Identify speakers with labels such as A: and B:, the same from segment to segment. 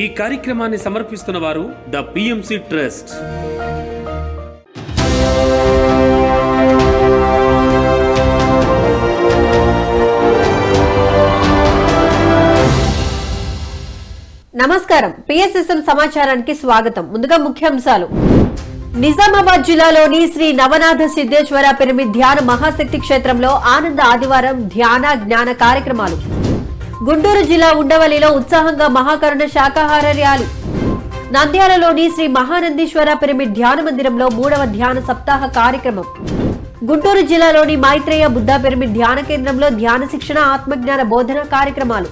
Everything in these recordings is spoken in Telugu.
A: ఈ కార్యక్రమాన్ని సమర్పిస్తున్న వారు ద పిఎంసి ట్రస్ట్.
B: నమస్కారం. పిఎస్ఎస్ఎం సమాచారానికి స్వాగతం. ముందుగా ముఖ్యాంశాలు. నిజామాబాద్ జిల్లాలోని శ్రీ నవనాథ సిద్ధేశ్వర పిరమిడ్ ధ్యాన మహాశక్తి క్షేత్రంలో ఆనంద ఆదివారం ధ్యాన జ్ఞాన కార్యక్రమాలు. గుంటూరు జిల్లా ఉండవల్లిలో ఉత్సాహంగా మహాకరుణ శాకాహార ర్యాలీ. నంద్యాలలోని శ్రీ మహానందీశ్వర పిరమిడ్ ధ్యాన మందిరంలో మూడవ ధ్యాన సప్తాహ కార్యక్రమం. గుంటూరు జిల్లాలోని మైత్రేయ బుద్ధ పిరమిడ్ ధ్యాన కేంద్రంలో ధ్యాన శిక్షణ ఆత్మజ్ఞాన బోధన కార్యక్రమాలు.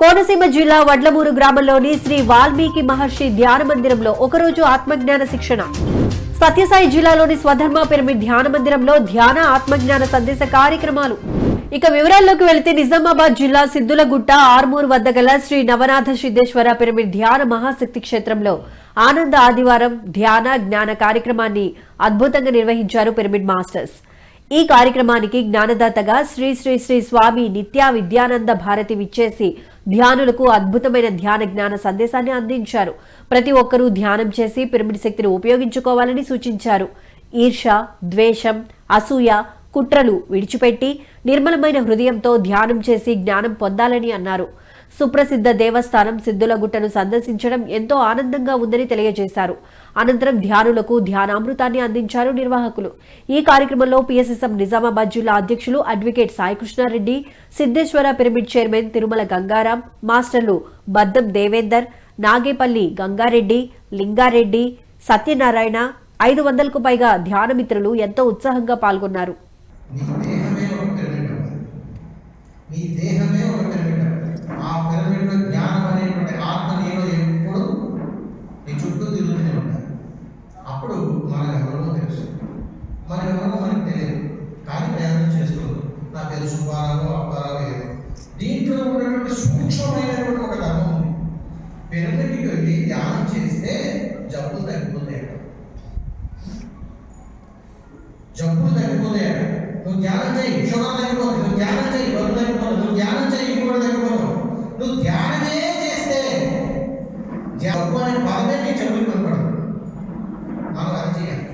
B: కోనసీమ జిల్లా వడ్లమూరు గ్రామంలోని శ్రీ వాల్మీకి మహర్షి ధ్యాన మందిరంలో ఒకరోజు ఆత్మజ్ఞాన శిక్షణ. సత్యసాయి జిల్లాలోని స్వధర్మ పిరమిడ్ ధ్యాన మందిరంలో ధ్యాన ఆత్మజ్ఞాన సందేశ కార్యక్రమాలు. ఇక వివరాల్లోకి వెళితే నిజామాబాద్ జిల్లా సిద్దులగుట్ట ఆర్మూర్ వద్ద గల శ్రీ నవనాథ సిద్ధేశ్వర పిరమిడ్ ధ్యాన మహాశక్తి క్షేత్రంలో ఆనంద ఆదివారం ధ్యాన జ్ఞాన కార్యక్రమాన్ని అద్భుతంగా నిర్వహించారు పిరమిడ్ మాస్టర్స్. ఈ కార్యక్రమానికి జ్ఞానదాతగా శ్రీ శ్రీ శ్రీ స్వామి నిత్యా విద్యానంద భారతి విచ్చేసి ధ్యానులకు అద్భుతమైన ధ్యాన జ్ఞాన సందేశాన్ని అందించారు. ప్రతి ఒక్కరూ ధ్యానం చేసి పిరమిడ్ శక్తిని ఉపయోగించుకోవాలని సూచించారు. ఈర్ష ద్వేషం అసూయ కుట్రలు విడిచిపెట్టి నిర్మలమైన హృదయంతో ధ్యానం చేసి జ్ఞానం పొందాలని అన్నారు. సుప్రసిద్ధ దేవస్థానం సిద్ధులగుట్టను సందర్శించడం ఎంతో ఆనందంగా ఉందని తెలియజేశారు. అనంతరం ధ్యానులకు ధ్యానామృతాన్ని అందించారు నిర్వాహకులు. ఈ కార్యక్రమంలో పిఎస్ఎస్ఎం నిజామాబాద్ జిల్లా అధ్యక్షులు advocate Saikrishnareddy Siddheshwara pyramid chairman Tirumala Gangaram మాస్టర్లు బద్దం దేవేందర్ నాగేపల్లి గంగారెడ్డి లింగారెడ్డి సత్యనారాయణ ఐదు వందలకు పైగా ధ్యానమిత్రులు ఎంతో ఉత్సాహంగా పాల్గొన్నారు.
C: నీ దేహమే ఒక పిరమిడ్ నీ దేహమే ఒక పిరమిడ్ ఆ పిరమిడ్లో జ్ఞానం అనేటువంటి ఆత్మ నీలో ఎప్పుడు నీ చుట్టూ తిరుగుతూనే ఉంటాయి అప్పుడు మనం ఎవరో తెలుసు. మనం ఎవరో మనకు తెలియదు. కానీ ప్రయాణం చేస్తూ నా పేరు సుబ్బారావు అబ్బారావు ఏదో. దీంట్లో ఉన్నటువంటి సూక్ష్మమైనటువంటి ఒక ధర్మం ఉంది. పిరమిడ్కి వెళ్ళి ధ్యానం చేస్తే జబ్బులు తగ్గిపోతాయి జబ్బులు తగ్గిపోతాయట నువ్వు ధ్యానం చేయి షుగర్ తగ్గిపోతుంది నువ్వు ధ్యానం చేయి బరువు తగ్గిపోతుంది నువ్వు ధ్యానం చేయి ఇంకోటి తగ్గిపోతావు నువ్వు ధ్యానమే చేస్తే జబ్బు అనే పదమే నీ చెవులు కనపడదు. మనం అది చేయాలి.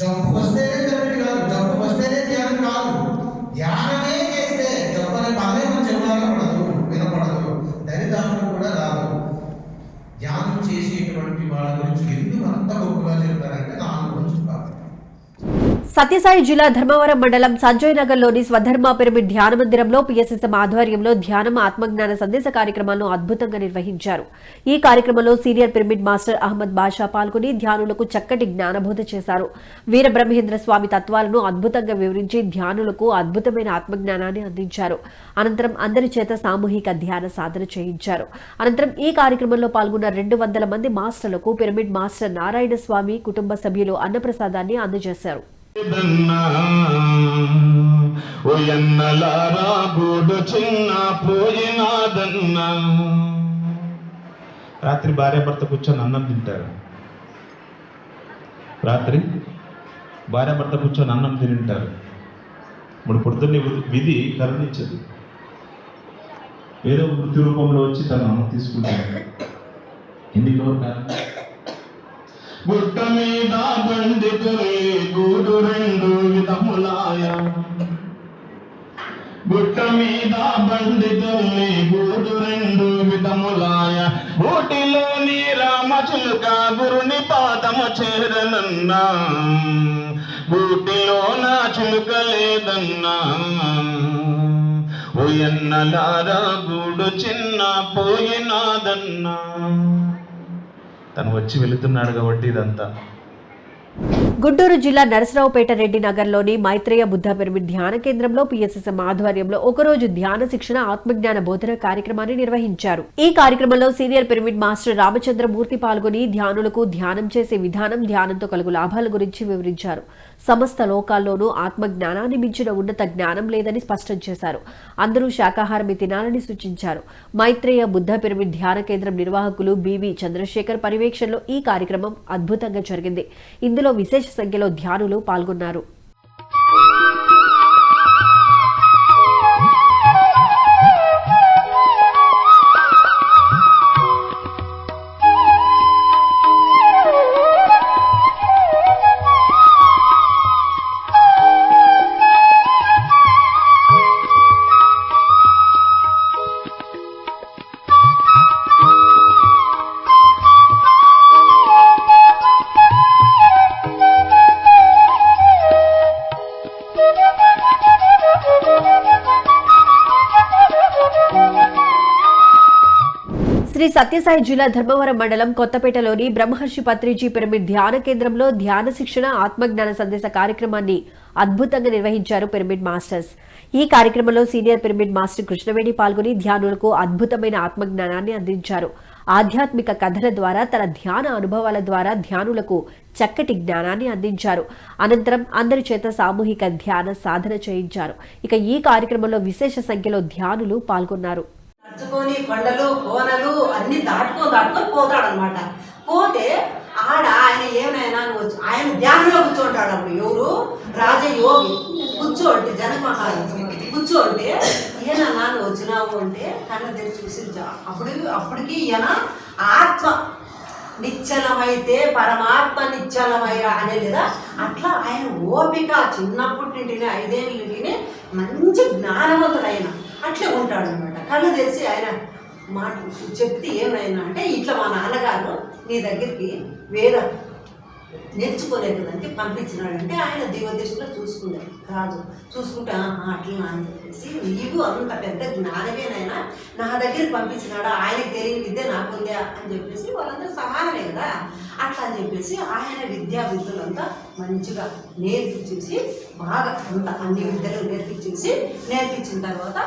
C: జబ్బు వస్తేనే పిరమిడ్ కాదు జబ్బు వస్తేనే ధ్యానం కాదు. ధ్యానమే చేస్తే జబ్బు అనే పదమే మన చెవులలో పడదు వినపడదు దరిదాపులు కూడా రాదు. ధ్యానం చేసేటువంటి వాళ్ళ గురించి ఎందుకు అంత గొప్పగా చెప్తారంటే నా
B: సత్యసాయి జిల్లా ధర్మవరం మండలం సంజయ్ నగర్లోని స్వధర్మ పిరమిడ్ ధ్యాన మందిరంలో పిఎస్ఎస్ఎం ఆధ్వర్యంలో ధ్యానం ఆత్మజ్ఞాన సందేశ కార్యక్రమాలను అద్భుతంగా నిర్వహించారు. ఈ కార్యక్రమంలో senior pyramid master Ahmed Basha పాల్గొని ధ్యానులకు చక్కటి జ్ఞానబోధ చేశారు. వీరబ్రహ్మేంద్ర స్వామి తత్వాలను అద్భుతంగా వివరించి ధ్యానులకు అద్భుతమైన ఆత్మజ్ఞానాన్ని అందించారు. అనంతరం అందరి చేత సామూహిక ధ్యాన సాధన చేయించారు. అనంతరం ఈ కార్యక్రమంలో పాల్గొన్న రెండు వందల మంది మాస్టర్లకు పిరమిడ్ మాస్టర్ నారాయణ స్వామి కుటుంబ సభ్యులు అన్నప్రసాదాన్ని అందజేశారు.
D: ఎన్నలారా గూడు చిన్న పోయినాదన్నా. రాత్రి భార్యాభర్త కూర్చొని అన్నం తింటారు. రాత్రి భార్యాభర్త కూర్చొని అన్నం తింటారు. ఇప్పుడు పొద్దున్నే విధి కరుణించదు. ఏదో వృత్తి రూపంలో వచ్చి తన అన్నం తీసుకుంటాడు. ఎందుకు కారణం? గుట్ట మీద బండితులే గూడు రెండు విధములాయ. గుట్ట మీద బండితుల్ని గూడు రెండు విధములాయ. ఊటిలోని రామచులుక గురుని పాదము చేరనన్నా ఊటిలో నా చులుక లేదన్నా. ఓ గూడు చిన్న పోయినాదన్నా. తను వచ్చి వెళుతున్నాడు కాబట్టి ఇదంతా.
B: గుంటూరు జిల్లా నరసరావుపేట రెడ్డి నగర్లోని మైత్రేయ బుద్ధ పిరమిడ్ ధ్యాన కేంద్రంలో పిఎస్ఎస్ఎం ఆధ్వర్యంలో ఒకరోజు ధ్యాన శిక్షణ ఆత్మజ్ఞాన బోధన కార్యక్రమాన్ని నిర్వహించారు. ఈ కార్యక్రమంలో సీనియర్ పిరమిడ్ మాస్టర్ రామచంద్రమూర్తి పాల్గొని ధ్యానులకు ధ్యానం చేసే విధానం ధ్యానంతో కలుగు లాభాల గురించి వివరించారు. సమస్త లోకాల్లోనూ ఆత్మ జ్ఞానాన్ని మించిన ఉన్నత జ్ఞానం లేదని స్పష్టం చేశారు. అందరూ శాకాహారమే తినాలని సూచించారు. మైత్రేయ బుద్ధ పిరమిడ్ ధ్యాన కేంద్రం నిర్వాహకులు బివి చంద్రశేఖర్ పర్యవేక్షణలో ఈ కార్యక్రమం అద్భుతంగా జరిగింది. ఇందులో విశేష సంఖ్యలో ధ్యానులు పాల్గొన్నారు. శ్రీ సత్యసాయి జిల్లా ధర్మవరం మండలం కొత్తపేటలోని బ్రహ్మర్షి పత్రిజీ పిరమిడ్ ధ్యాన కేంద్రంలో ధ్యాన శిక్షణ ఆత్మజ్ఞాన సందేశ కార్యక్రమాన్ని అద్భుతంగా నిర్వహించారు పిరమిడ్ మాస్టర్స్. ఈ కార్యక్రమంలో సీనియర్ పిరమిడ్ మాస్టర్ కృష్ణవేణి పాల్గొని ధ్యానులకు అద్భుతమైన ఆత్మజ్ఞానాన్ని అందించారు. ఆధ్యాత్మిక కథల ద్వారా తన ధ్యాన అనుభవాల ద్వారా ధ్యానులకు చక్కటి జ్ఞానాన్ని అందించారు. అనంతరం అందరి చేత సామూహిక ధ్యాన సాధన చేయించారు. ఇక ఈ కార్యక్రమంలో విశేష సంఖ్యలో ధ్యానులు పాల్గొన్నారు.
E: నడుచుకొని కొండలు కోనలు అన్ని దాటుకొని దాటుకొని పోతాడు అనమాట పోతే ఆడ ఆయన ఏమైనా వచ్చి ఆయన ధ్యానంలో కూర్చోంటాడు అప్పుడు ఎవరు? రాజయోగి. కూర్చోండి జనమహారాజు. కూర్చోండి. ఈయన నాన్న వచ్చినావు అంటే కళ్ళ తెరిచి చూసి అప్పుడు అప్పటికి ఈయన ఆత్మ. నిశ్చలమైతే పరమాత్మ నిశ్చలమైరా అనే లేదా? అట్లా ఆయన ఓపిక చిన్నప్పటి నుండినే ఐదేళ్ళ నుండినే మంచి జ్ఞానవంతుడు ఆయన అట్లే ఉంటాడు అనమాట కళ్ళు తెలిసి ఆయన మాట చెప్తే ఏమైనా అంటే ఇట్లా మా నాన్నగారు నీ దగ్గరికి వేద నేర్చుకోలేదంటే పంపించినాడంటే ఆయన దివదృష్టిలో చూసుకున్నాడు. రాజు చూసుకుంటే అట్లా అని చెప్పేసి నీవు అంత పెద్ద జ్ఞానమేనైనా నా దగ్గర పంపించినాడా? ఆయనకి తెలియని విద్య నాకుందా అని చెప్పేసి వాళ్ళందరూ సమానమే కదా. అట్లా అని చెప్పేసి ఆయన విద్యా విద్యలంతా మంచిగా నేర్పించేసి బాగా అంత అన్ని విద్యలు నేర్పించేసి నేర్పించిన తర్వాత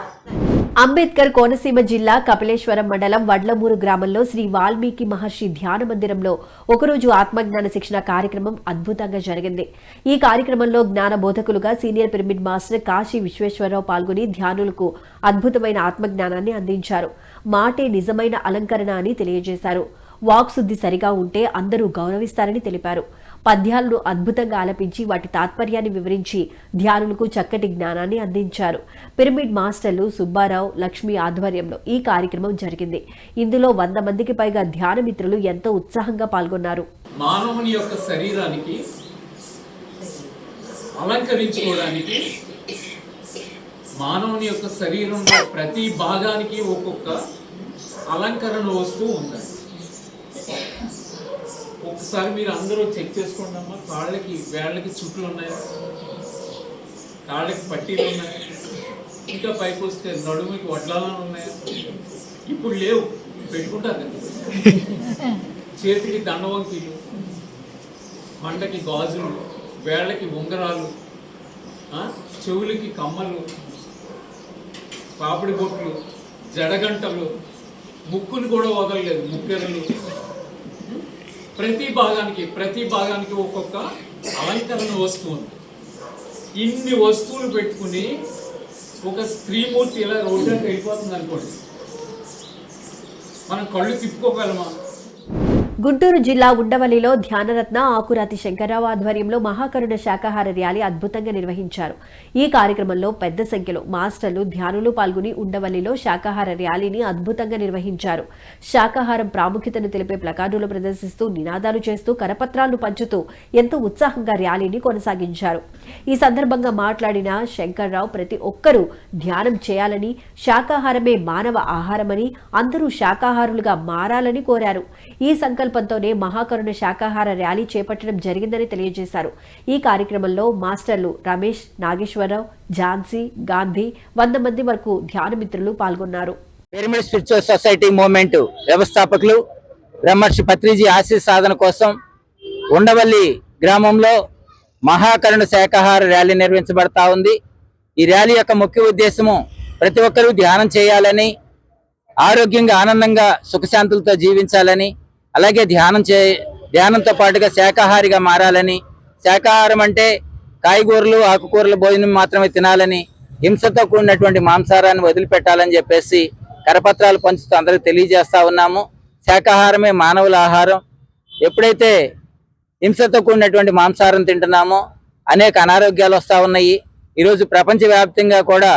B: అంబేద్కర్ కోనసీమ జిల్లా కపిలేశ్వరం మండలం వడ్లమూరు గ్రామంలో శ్రీ వాల్మీకి మహర్షి ధ్యాన మందిరంలో ఒకరోజు ఆత్మజ్ఞాన శిక్షణ కార్యక్రమం అద్భుతంగా జరిగింది. ఈ కార్యక్రమంలో జ్ఞాన బోధకులుగా senior pyramid master Kashi Visweswararao పాల్గొని ధ్యానులకు అద్భుతమైన ఆత్మజ్ఞానాన్ని అందించారు. మాటే నిజమైన అలంకరణ అని తెలియజేశారు. వాక్శుద్ధి సరిగా ఉంటే అందరూ గౌరవిస్తారని తెలిపారు. పద్యాలను అద్భుతంగా ఆలపించి వాటి తాత్పర్యాన్ని వివరించి ధ్యానులకు చక్కటి జ్ఞానాన్ని అందించారు. పిరమిడ్ మాస్టర్లు సుబ్బారావు లక్ష్మి ఆధ్వర్యంలో ఈ కార్యక్రమం జరిగింది. ఇందులో వంద మందికి పైగా ధ్యాన మిత్రులు ఎంతో ఉత్సాహంగా పాల్గొన్నారు.
F: మానవుని యొక్క శరీరానికి అలంకరించుకోవడానికి మానవుని యొక్క శరీరంలో ప్రతి భాగానికి ఒక్కొక్క అలంకరణ వస్తువు ఉంటుంది ఒకసారి మీరు అందరూ చెక్ చేసుకోండి అమ్మా. కాళ్ళకి వేళ్ళకి చుట్లు ఉన్నాయా. కాళ్ళకి పట్టీలు ఉన్నాయి. ఇంకా పైకి వస్తే నడుముకి వడ్లాలను ఉన్నాయా. ఇప్పుడు లేవు. పెట్టుకుంటారు కదా. చేతికి దండవంకీలు మండకి గాజులు వేళ్ళకి ఉంగరాలు చెవులకి కమ్మలు పాపిడి బొట్లు జడగంటలు ముక్కుని కూడా వదలలేదు ముక్కెరలు. ప్రతి భాగానికి ప్రతి భాగానికి ఒక్కొక్క అలంకరణ వస్తువు ఉంది. ఇన్ని వస్తువులు పెట్టుకుని ఒక స్త్రీమూర్తి ఇలా రోడ్డు వెళ్ళిపోతుంది అనుకోండి. మనం కళ్ళు తిప్పుకోగలమా?
B: గుంటూరు జిల్లా ఉండవల్లిలో ధ్యానరత్న ఆకురాతి శంకర్రావు ఆధ్వర్యంలో మహాకరుణ శాకాహార ర్యాలీ అద్భుతంగా నిర్వహించారు. ఈ కార్యక్రమంలో పెద్ద సంఖ్యలో మాస్టర్లు ధ్యానులు పాల్గొని ఉండవల్లిలో శాకాహార ర్యాలీని అద్భుతంగా నిర్వహించారు. శాకాహారం ప్రాముఖ్యతను తెలిపే ప్లకార్డులు ప్రదర్శిస్తూ నినాదాలు చేస్తూ కరపత్రాలను పంచుతూ ఎంతో ఉత్సాహంగా ర్యాలీని కొనసాగించారు. ఈ సందర్భంగా మాట్లాడిన శంకర్రావు ప్రతి ఒక్కరూ ధ్యానం చేయాలని శాకాహారమే మానవ ఆహారమని అందరూ శాకాహారులుగా మారాలని కోరారు. ఈ సంకల్పంతోనే మహాకరుణ శాకాహార ర్యాలీ చేపట్టడం జరిగిందని తెలియజేశారు. ఈ కార్యక్రమంలో మాస్టర్లు రమేష్ నాగేశ్వరరావు ఝాన్సీ గాంధీ వంద మంది వరకు ధ్యాన మిత్రులు పాల్గొన్నారు.
G: పిరమిడ్ స్పిరిచువల్ సొసైటీ మూవ్మెంట్ వ్యవస్థాపకులు బ్రహ్మర్షి పత్రిజీ ఆశీస్ సాధన కోసం ఉండవల్లి గ్రామంలో మహాకరుణ శాకాహార ర్యాలీ నిర్వహించబడతా ఉంది. ఈ ర్యాలీ యొక్క ముఖ్య ఉద్దేశము ప్రతి ఒక్కరూ ధ్యానం చేయాలని ఆరోగ్యంగా ఆనందంగా సుఖశాంతులతో జీవించాలని అలాగే ధ్యానం చే ధ్యానంతో పాటుగా శాకాహారిగా మారాలని. శాకాహారం అంటే కాయగూరలు ఆకుకూరల భోజనం మాత్రమే తినాలని హింసతో కూడినటువంటి మాంసారాన్ని వదిలిపెట్టాలని చెప్పేసి కరపత్రాలు పంచుతూ అందరికి తెలియజేస్తా ఉన్నాము. శాకాహారమే మానవుల ఆహారం. ఎప్పుడైతే హింసతో కూడినటువంటి మాంసాహారం తింటున్నామో అనేక అనారోగ్యాలు వస్తూ ఉన్నాయి. ఈరోజు ప్రపంచవ్యాప్తంగా కూడా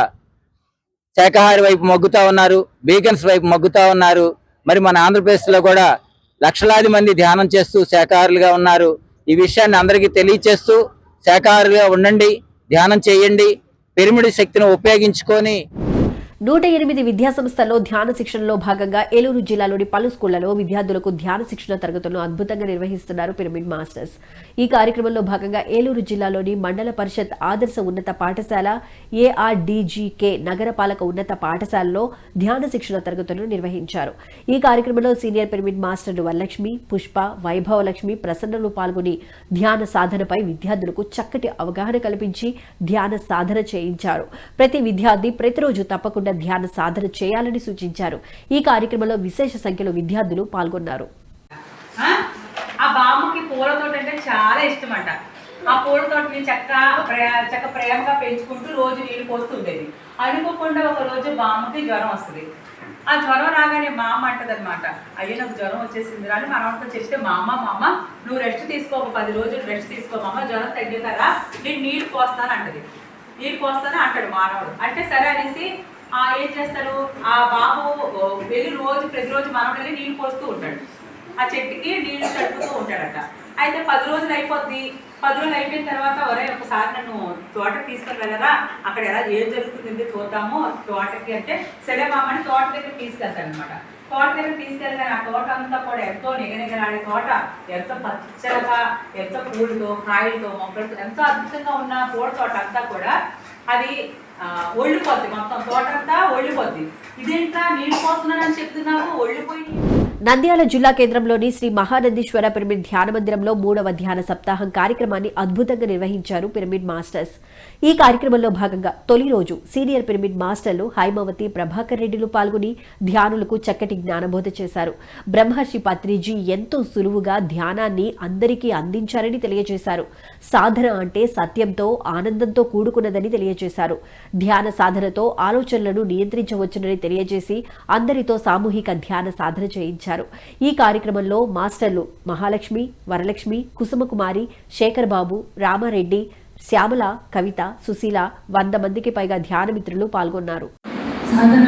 G: శాకాహారి వైపు మొగ్గుతూ ఉన్నారు వీగన్స్ వైపు మొగ్గుతూ ఉన్నారు. మరి మన ఆంధ్రప్రదేశ్లో కూడా లక్షలాది మంది ధ్యానం చేస్తూ శాకాహారులుగా ఉన్నారు. ఈ విషయాన్ని అందరికీ తెలియచేస్తూ శాఖారులుగా ఉండండి ధ్యానం చేయండి. పిరమిడ్ శక్తిని ఉపయోగించుకొని
B: నూట ఎనిమిది విద్యా సంస్థల్లో ధ్యాన శిక్షణలో భాగంగా ఏలూరు జిల్లాలోని పలు స్కూళ్ళలో విద్యార్థులకు ధ్యాన శిక్షణ తరగతులను అద్భుతంగా నిర్వహిస్తున్నారు పిరమిడ్ మాస్టర్స్. ఈ కార్యక్రమంలో భాగంగా ఏలూరు జిల్లాలోని మండల పరిషత్ ఆదర్శ ఉన్నత పాఠశాల ఏఆర్డీజీకే నగరపాలక ఉన్నత పాఠశాలలో ధ్యాన శిక్షణ తరగతులను నిర్వహించారు. ఈ కార్యక్రమంలో సీనియర్ పిరమిడ్ మాస్టర్లు వరలక్ష్మి పుష్ప వైభవలక్ష్మి ప్రసన్నలు పాల్గొని ధ్యాన సాధనపై విద్యార్థులకు చక్కటి అవగాహన కల్పించి ధ్యాన సాధన చేయించారు. ప్రతి విద్యార్థి ప్రతిరోజు తప్పకుండా ధ్యాన సాధన చేయాలని సూచించారు. ఈ కార్యక్రమంలో విశేష సంఖ్యలో విద్యార్థులు పాల్గొన్నారు.
H: ఆ? ఆ బామ్మకి పూల తోట అంటే చాలా ఇష్టం అంట ఆ పూల తోటని చక్క చక్క ప్రేమగా పెంచుకుంటూ రోజు నీళ్ళు పోస్తుండేది. అనుకోకుండా ఒక రోజు బామ్మకి జ్వరం వస్తుంది. ఆ జ్వరం రాగానే మా అమ్మ అంటది అనమాట అయ్యో నాకు జ్వరం వచ్చేసింది అని మనం చెప్తే మా అమ్మ మా అమ్మ నువ్వు రెస్ట్ తీసుకో ఒక పది రోజులు రెస్ట్ తీసుకో మా అమ్మ జ్వరం తగ్గుతారా నేను నీళ్ళు పోస్తాను అంటది. నీళ్ళు పోస్తాను అంటాడు మానవుడు అంటే సరే అనేసి ఏం చేస్తాడు? ఆ బాబు వెళ్ళి రోజు ప్రతిరోజు మనవడని వెళ్ళి నీళ్ళు పోస్తూ ఉంటాడు. ఆ చెట్టుకి నీళ్ళు తడుపుతూ ఉంటాడట. అయితే పది రోజులు అయిపోద్ది. పది రోజులు అయిపోయిన తర్వాత ఒరే ఒకసారి నన్ను తోటకి తీసుకొని వెళ్ళరా అక్కడ ఎలా ఏం జరుగుతుంది చూద్దాము. తోటకి అంటే సరే మామని తోట దగ్గర తీసుకెళ్తాను అనమాట తోట దగ్గర తీసుకెళ్ళగానే ఆ తోట అంతా కూడా ఎంతో నిగనిగలాడే తోట. ఎంతో పచ్చగా ఎంతో పూలతో కాయలతో మొక్కలతో ఎంతో అద్భుతంగా ఉన్న పూల తోట అంతా కూడా అది ఒళ్ళిపోద్ది. మొత్తం తోట అంతా ఒళ్ళిపోద్ది. ఇదేంటా నీళ్ళు పోస్తున్నానని చెప్తున్నావు? ఒళ్ళిపోయి
B: నంద్యాల జిల్లా కేంద్రంలోని శ్రీ మహానందీశ్వర పిరమిడ్ ధ్యాన మందిరంలో మూడవ ధ్యాన సప్తాహం కార్యక్రమాన్ని అద్భుతంగా నిర్వహించారు పిరమిడ్ మాస్టర్స్. ఈ కార్యక్రమంలో భాగంగా తొలి రోజు సీనియర్ పిరమిడ్ మాస్టర్లు హైమవతి ప్రభాకర్ రెడ్డిలు పాల్గొని ధ్యానులకు చక్కటి జ్ఞానబోధ చేశారు. బ్రహ్మర్షి పత్రిజీ ఎంతో సులువుగా ధ్యానాన్ని అందరికీ అందించారని తెలియజేశారు. సాధన అంటే సత్యంతో ఆనందంతో కూడుకున్నదని తెలియజేశారు. ధ్యాన సాధనతో ఆలోచనలను నియంత్రించవచ్చునని తెలియజేసి అందరితో సామూహిక ధ్యాన సాధన చేయించారు. ఈ కార్యక్రమంలో మాస్టర్లు మహాలక్ష్మి వరలక్ష్మి కుసుమకుమారి శేఖర్ బాబు రామారెడ్డి శ్యామల కవిత సుశీల వంద మందికి పైగా ధ్యాన మిత్రులు పాల్గొన్నారు.
I: సాధన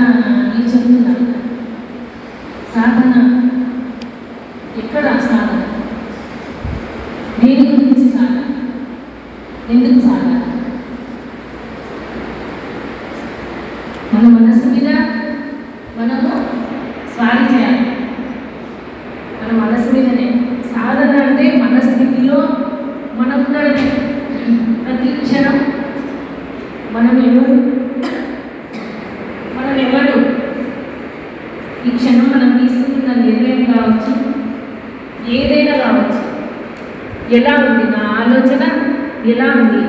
I: ఎక్కడ సాధన? దేని ఎందుకు సాధన మన మనసు మీద మనము స్వారీ చేయాలి. మన మనసు మీదనే. సాధన అంటే మన స్థితిలో మనం ప్రతి క్షణం మనం ఎవరు? మనం ఎవరు? ఈ క్షణం మనం తీసుకుంటున్న నిర్ణయం కావచ్చు ఏదైనా కావచ్చు. ఎలా ఉంది నా ఆలోచన? ఎలా ఉంది?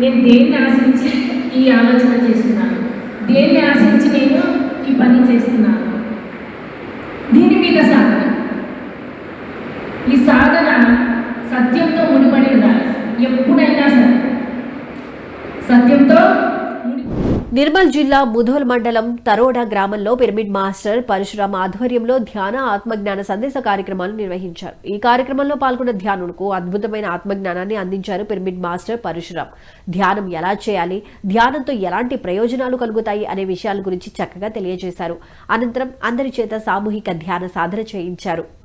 I: నేను దేన్ని ఆశించి ఈ ఆలోచన చేస్తున్నాను? దేన్ని ఆశించి నేను ఈ పని చేస్తున్నాను దీని మీద సాధన ఈ సాధన సత్యంతో ముడిపడి ఉండాలి ఎప్పుడైనా సరే సత్యంతో ముడి
B: నిర్మల్ జిల్లా ముధోల్ మండలం తరోడా గ్రామంలో పిరమిడ్ మాస్టర్ పరశురామ్ ఆధ్వర్యంలో ధ్యాన ఆత్మజ్ఞాన సందేశ కార్యక్రమాలు నిర్వహించారు. ఈ కార్యక్రమంలో పాల్గొన్న ధ్యానులకు అద్భుతమైన ఆత్మజ్ఞానాన్ని అందించారు పిరమిడ్ మాస్టర్ పరశురామ్. ధ్యానం ఎలా చేయాలి? ధ్యానంతో ఎలాంటి ప్రయోజనాలు కలుగుతాయి అనే విషయాల గురించి చక్కగా తెలియజేశారు. అనంతరం అందరి చేత సామూహిక ధ్యాన సాధన చేయించారు.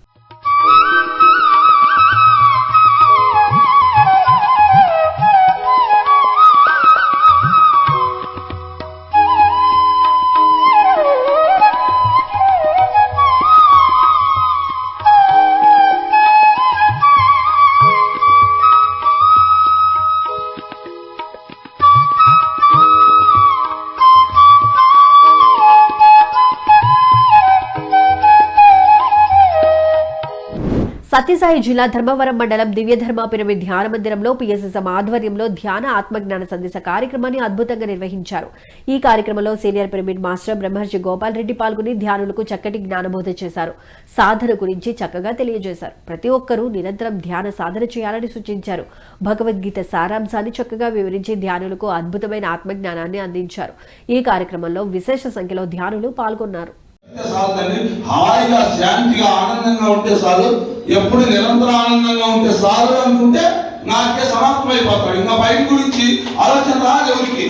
B: సత్యసాయి జిల్లా ధర్మవరం మండలం దివ్యధర్మ పిరమిడ్ ధ్యాన మందిరంలో పిఎస్ఎస్ఎం ఆధ్వర్యంలో ధ్యాన ఆత్మజ్ఞాన సందేశ కార్యక్రమాన్ని అద్భుతంగా నిర్వహించారు. ఈ కార్యక్రమంలో సీనియర్ పిరమిడ్ మాస్టర్ బ్రహ్మర్షి గోపాల్ రెడ్డి పాల్గొని ధ్యానులకు చక్కటి జ్ఞానబోధ చేశారు. సాధన గురించి చక్కగా తెలియజేశారు. ప్రతి ఒక్కరూ నిరంతరం ధ్యాన సాధన చేయాలని సూచించారు. భగవద్గీత సారాంశాన్ని చక్కగా వివరించి ధ్యానులకు అద్భుతమైన ఆత్మజ్ఞానాన్ని అందించారు. ఈ కార్యక్రమంలో విశేష సంఖ్యలో ధ్యానులు పాల్గొన్నారు.
J: చాలు హాయిగా శాంతిగా ఆనందంగా ఉంటే చాలు. ఎప్పుడు నిరంతర ఆనందంగా ఉంటే చాలు అనుకుంటే నాకే సమాప్తం అయిపోతాడు ఇంకా బయట గురించి ఆలోచన రాదు ఎవరికి.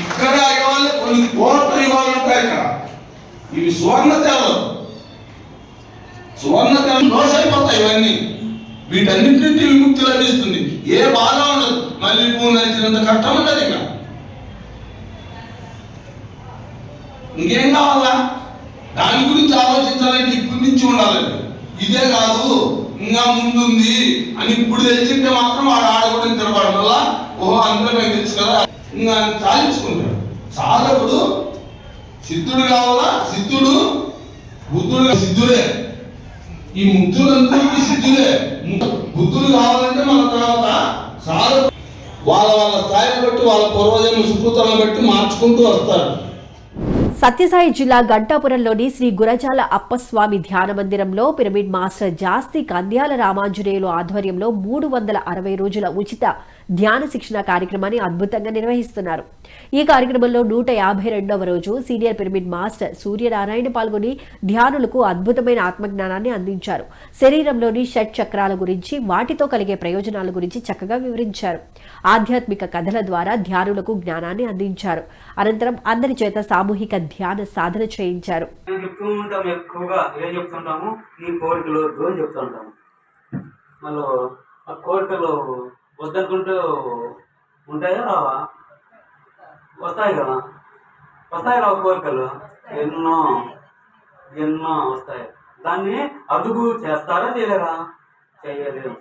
J: ఇక్కడ ఇవ్వాలి కొన్ని కోట్ల యుగాలు ఉంటాయి ఇక్కడ. ఇవి సువర్ణ తేవలు సువర్ణ తేవలు దోష అయిపోతాయి ఇవన్నీ. వీటన్నింటి నుంచి విముక్తి లభిస్తుంది. ఏ బాధ ఉండదు. మళ్ళీ పువ్వు నచ్చినంత కష్టం ఉండదు ఇక్కడ. ఇంకేం కావాలా? దాని గురించి ఆలోచించాలంటే ఇప్పటి నుంచి ఉండాలండి ఇదే కాదు ఇంకా ముందుంది అని ఇప్పుడు తెలిసింటే మాత్రం వాడు ఆడకూడదు తిరగడం వల్ల ఓహో అందరూ నాకు తెలుసు కదా ఇంకా సాధించుకుంటాడు సాధకుడు సిద్ధుడు కావాలా? సిద్ధుడు బుద్ధుడు సిద్ధుడే. ఈ ముద్దులందరికీ సిద్ధులే బుద్ధుడు కావాలంటే మన తర్వాత సాధకుడు. వాళ్ళ వాళ్ళ స్థాయిని బట్టి వాళ్ళ పూర్వజన్మ సుకృతాలను బట్టి మార్చుకుంటూ వస్తారు.
B: సత్యసాయి జిల్లా గంటాపురంలోని శ్రీ గురజాల అప్పస్వామి ధ్యాన మందిరంలో పిరమిడ్ మాస్టర్ జాస్తి కంద్యాల రామాంజనేయులు ఆధ్వర్యంలో మూడు వందల అరవై రోజుల ఉచిత ధ్యాన శిక్షణ కార్యక్రమాన్ని అద్భుతంగా నిర్వహిస్తున్నారు. ఈ కార్యక్రమంలో నూట యాభై రెండవ రోజు సీనియర్ పిరమిడ్ మాస్టర్ సూర్యనారాయణ పాల్గొని ధ్యానులకు అద్భుతమైన ఆత్మజ్ఞానాన్ని అందించారు. శరీరంలోని షట్ చక్రాల గురించి వాటితో కలిగే ప్రయోజనాల గురించి చక్కగా వివరించారు. ఆధ్యాత్మిక కథల ద్వారా ధ్యానులకు జ్ఞానాన్ని అందించారు. అనంతరం అందరి చేత సామూహిక ధ్యాన సాధన చేయించారు.
K: ఎక్కువగా ఏం చెప్తుంటాము? కోరికలు చెప్తుంటాము. మళ్ళీ ఆ కోరికలు వద్దనుకుంటూ ఉంటాయా రావా? వస్తాయి కదా. వస్తాయి రావు కోరికలు. ఎన్నో ఎన్నో వస్తాయి. దాన్ని అదుపు చేస్తారా చేయలేరా? చేయలేము.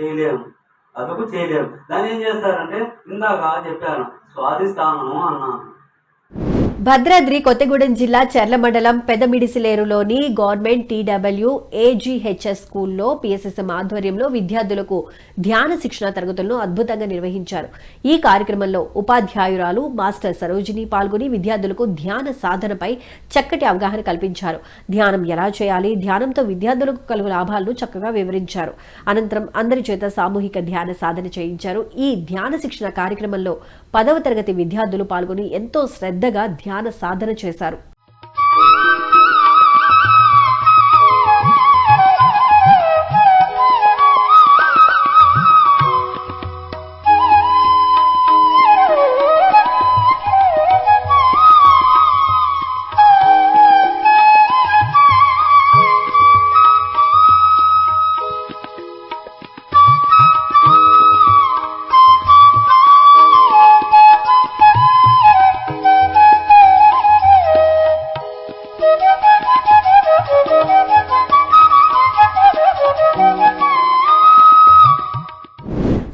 K: చేయలేము. అదుపు చేయలేము. దాన్ని ఏం చేస్తారంటే ఇందాక చెప్పాను స్వాధిస్తాను అన్నాను.
B: భద్రాద్రి కొత్తగూడెం జిల్లా చెర్ల మండలం పెదమిడిసిలేరులోని గవర్నమెంట్ టీడబ్ల్యూ ఏజీహెచ్ఎస్ స్కూల్లో పిఎస్ఎస్ఎం ఆధ్వర్యంలో విద్యార్థులకు ధ్యాన శిక్షణ తరగతులను అద్భుతంగా నిర్వహించారు. ఈ కార్యక్రమంలో ఉపాధ్యాయురాలు మాస్టర్ సరోజిని పాల్గొని విద్యార్థులకు ధ్యాన సాధనపై చక్కటి అవగాహన కల్పించారు. ధ్యానం ఎలా చేయాలి? ధ్యానంతో విద్యార్థులకు కలుగు లాభాలను చక్కగా వివరించారు. అనంతరం అందరి చేత సామూహిక ధ్యాన సాధన చేయించారు. ఈ ధ్యాన శిక్షణ కార్యక్రమంలో పదవ తరగతి విద్యార్థులు పాల్గొని ఎంతో శ్రద్ధగా ధ్యాన సాధన చేశారు.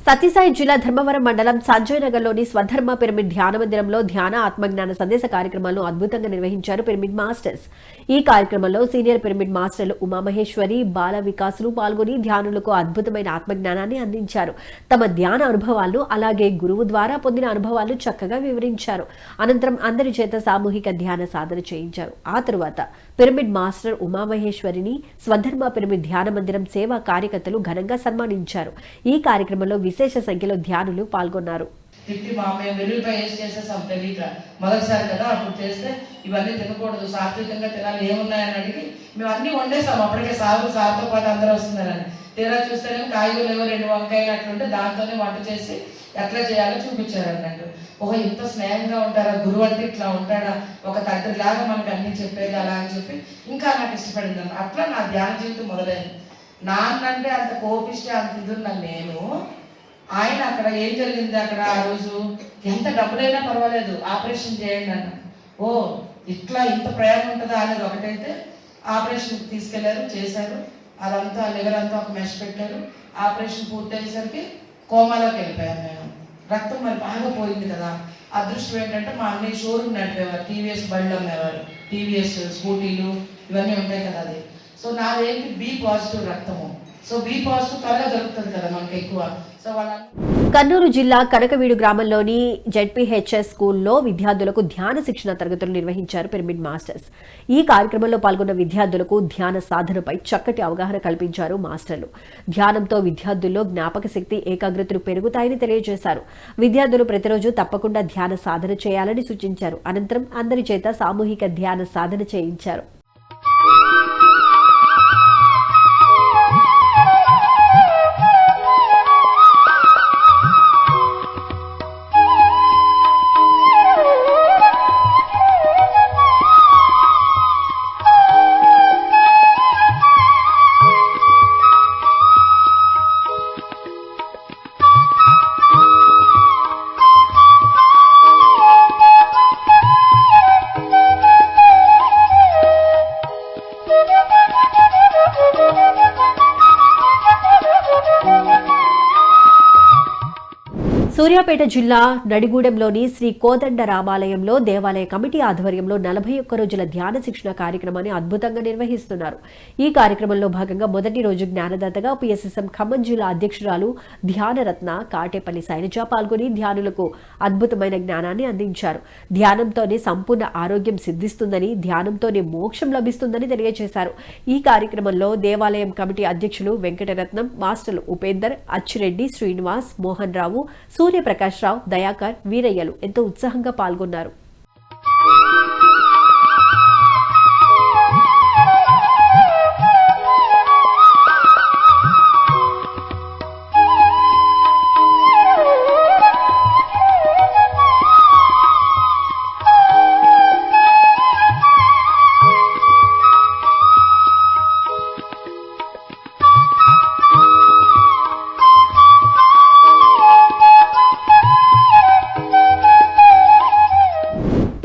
B: సత్యసాయి జిల్లా ధర్మవరం మండలం సంజయ్ నగర్లోని స్వధర్మ పిరమిడ్ ధ్యాన మందిరంలో ధ్యాన ఆత్మజ్ఞాన సందేశ కార్యక్రమాలను అద్భుతంగా నిర్వహించారు పిరమిడ్ మాస్టర్స్. ఈ కార్యక్రమంలో సీనియర్ పిరమిడ్ మాస్టర్లు ఉమామహేశ్వరి బాల వికాసులు పాల్గొని ధ్యానులకు అద్భుతమైన ఆత్మజ్ఞానాన్ని అందించారు. తమ ధ్యాన అనుభవాలను అలాగే గురువు ద్వారా పొందిన అనుభవాలను చక్కగా వివరించారు. అనంతరం అందరి చేత సామూహిక ధ్యాన సాధన చేయించారు. ఆ తరువాత పిరమిడ్ మాస్టర్ ఉమామహేశ్వరిని స్వధర్మ పిరమిడ్ ధ్యాన మందిరం సేవా కార్యకర్తలు ఘనంగా సన్మానించారు. ఈ కార్యక్రమంలో విశేష సంఖ్యలో ధ్యానులు పాల్గొన్నారు.
L: తిట్టి మా మేము వెల్లుల్లిపాయ వేసి చేసేసాం తెలియక మొదటిసారి కదా అప్పుడు చేస్తే ఇవన్నీ తినకూడదు సాత్వికంగా తినాలి ఏమున్నాయని అడిగి మేము అన్నీ వండేసాం. అప్పటికే సాగు సార్తో పాటు అందరూ వస్తున్నారని. తీరా చూస్తేనే కాయగూరలు ఏవో రెండు వంకాయలు అట్లుంటే దాంతోనే వంట చేసి ఎట్లా చేయాలో చూపించారు అన్నట్టు. ఓహో ఇంత స్నేహంగా ఉంటారా? గురువు అంటే ఇట్లా ఉంటాడా? ఒక తండ్రి లాగా మనకు అన్ని చెప్పేది అలా అని చెప్పి ఇంకా నాకు ఇష్టపడింది అట్లా నా ధ్యాన జీవితం మొదలైంది. నాన్నంటే అంత కోపిస్తే అంత ఇది నేను ఆయన అక్కడ ఏం జరిగింది అక్కడ ఆ రోజు? ఎంత డబ్బులైనా పర్వాలేదు ఆపరేషన్ చేయండి అన్న ఓ ఇట్లా ఇంత ప్రయాణం ఉంటుందా? అనేది ఒకటైతే ఆపరేషన్ తీసుకెళ్ళారు చేశారు. అదంతా లివర్ అంతా ఒక మెష్ పెట్టారు. ఆపరేషన్ పూర్తయ్యేసరికి కోమాలోకి వెళ్ళిపోయాం మేము. రక్తం మరి బాగా పోయింది కదా. అదృష్టం ఏంటంటే మా అన్నయ్య షోరూమ్ నడిపేవారు టీవీఎస్ బండ్లు అమ్మేవారు. టీవీఎస్ స్కూటీలు ఇవన్నీ ఉంటాయి కదా అది. సో నాదేంటి బి పాజిటివ్ రక్తము. సో బి పాజిటివ్ త్వరగా దొరుకుతుంది కదా మనకి ఎక్కువ. సో వాళ్ళ
B: కర్నూలు జిల్లా కనకవీడు గ్రామంలోని జెడ్పీహెచ్ఎస్ స్కూల్లో విద్యార్థులకు ధ్యాన శిక్షణ తరగతులు నిర్వహించారు పిరమిడ్ మాస్టర్స్. ఈ కార్యక్రమంలో పాల్గొన్న విద్యార్థులకు ధ్యాన సాధనపై చక్కటి అవగాహన కల్పించారు మాస్టర్లు. ధ్యానంతో విద్యార్థుల్లో జ్ఞాపక శక్తి ఏకాగ్రతలు పెరుగుతాయని తెలియజేశారు. విద్యార్థులు ప్రతిరోజు తప్పకుండా ధ్యాన సాధన చేయాలని సూచించారు. అనంతరం అందరి చేత సామూహిక ధ్యాన సాధన చేయించారు. సూర్యాపేట జిల్లా నడిగూడెంలోని శ్రీ కోదండ రామాలయంలో దేవాలయ కమిటీ ఆధ్వర్యంలో నలభై ఒక్క రోజుల ధ్యాన శిక్షణ కార్యక్రమాన్ని అద్భుతంగా నిర్వహిస్తున్నారు. ఈ కార్యక్రమంలో భాగంగా మొదటి రోజు జ్ఞానదాతగా పిఎస్ఎస్ఎం ఖమ్మం జిల్లా అధ్యక్షురాలు ధ్యానరత్న కాటేపల్లి శైలజ పాల్గొని ధ్యానులకు అద్భుతమైన జ్ఞానాన్ని అందించారు. ధ్యానంతోనే సంపూర్ణ ఆరోగ్యం సిద్ధిస్తుందని ధ్యానంతోనే మోక్షం లభిస్తుందని తెలియజేశారు. ఈ కార్యక్రమంలో దేవాలయం కమిటీ అధ్యక్షులు వెంకటరత్నం మాస్టర్లు ఉపేందర్ అచ్చిరెడ్డి శ్రీనివాస్ మోహన్ రావు సూర్యప్రకాష్ రావు దయాకర్ వీరయ్యలు ఎంతో ఉత్సాహంగా పాల్గొన్నారు.